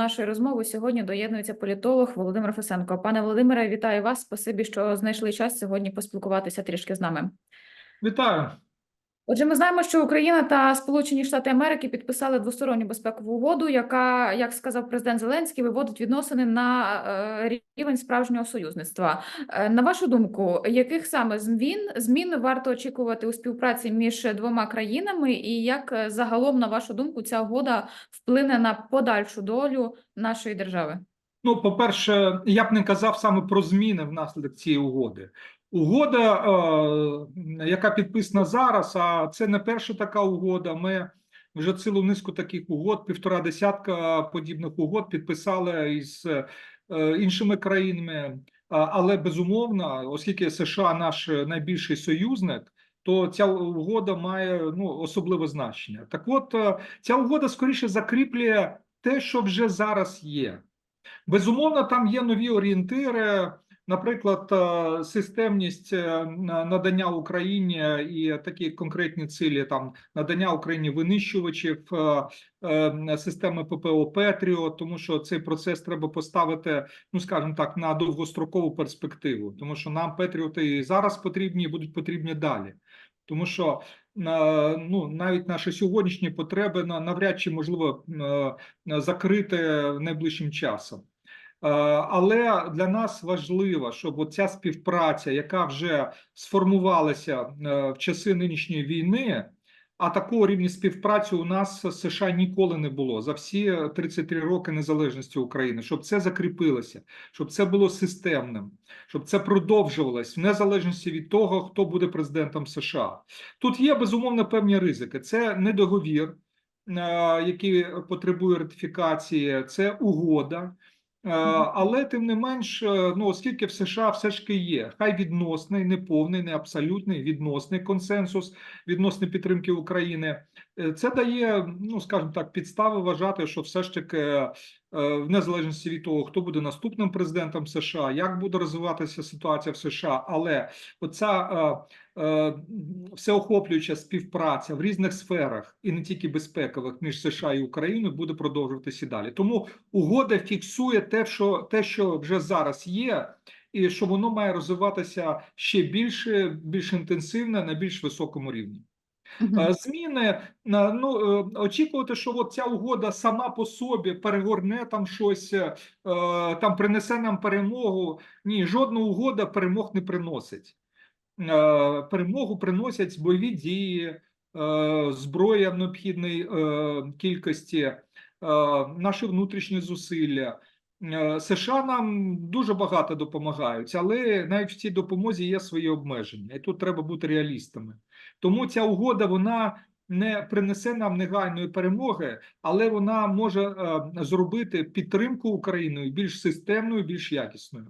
нашої розмови сьогодні доєднується політолог Володимир Фесенко. Пане Володимире, вітаю вас. Спасибі, що знайшли час сьогодні поспілкуватися трішки з нами. Вітаю. Отже, ми знаємо, що Україна та Сполучені Штати Америки підписали двосторонню безпекову угоду, яка, як сказав президент Зеленський, виводить відносини на е, рівень справжнього союзництва. Е, На вашу думку, яких саме змін змін варто очікувати у співпраці між двома країнами, і як е, загалом, на вашу думку, ця угода вплине на подальшу долю нашої держави? Ну, по-перше, я б не казав саме про зміни внаслідок цієї угоди. Угода, е, яка підписана зараз, а це не перша така угода. Ми вже цілу низку таких угод, півтора десятка подібних угод підписали із е, іншими країнами. Але безумовно, оскільки США наш найбільший союзник, то ця угода має ну особливе значення. Так, от е, ця угода скоріше закріплює те, що вже зараз є. Безумовно, там є нові орієнтири, наприклад, е, системність е, надання Україні і такі конкретні цілі, там надання Україні винищувачів е, е, системи ППО Петріо, тому що цей процес треба поставити, ну скажімо так, на довгострокову перспективу, тому що нам Петріоти і зараз потрібні, і будуть потрібні далі. Тому що ну навіть наші сьогоднішні потреби на- навряд чи можливо е, закрити найближчим часом. Е, Але для нас важливо, щоб ця співпраця, яка вже сформувалася е, в часи нинішньої війни, а такого рівня співпраці у нас з США ніколи не було за всі 33 роки незалежності України, щоб це закріпилося, щоб це було системним, щоб це продовжувалось в незалежності від того, хто буде президентом США. Тут є безумовно певні ризики. Це не договір, е, який потребує ратифікації, це угода. Е, Але тим не менш, е, ну оскільки в США все ж таки є, хай відносний, не повний, не абсолютний, відносний консенсус відносно підтримки України, е, це дає, ну скажімо так, підстави вважати, що все ж таки, в незалежності від того, хто буде наступним президентом США, як буде розвиватися ситуація в США, але оця е, е, всеохоплююча співпраця в різних сферах і не тільки безпекових між США і Україною буде продовжуватися далі. Тому угода фіксує те, що те, що вже зараз є, і що воно має розвиватися ще більше, більш інтенсивно на більш високому рівні. Е, Зміни е, ну е, очікувати, що от ця угода сама по собі перегорне там щось, там принесе нам перемогу. Ні, жодна угода перемог не приносить. Перемогу приносять бойові дії, зброя в необхідній кількості, наші внутрішні зусилля. Е, США нам дуже багато допомагають, але навіть в цій допомозі є свої обмеження, і тут треба бути реалістами. Тому ця угода вона не принесе нам негайної перемоги, але вона може е, зробити підтримку Україною більш системною, більш якісною.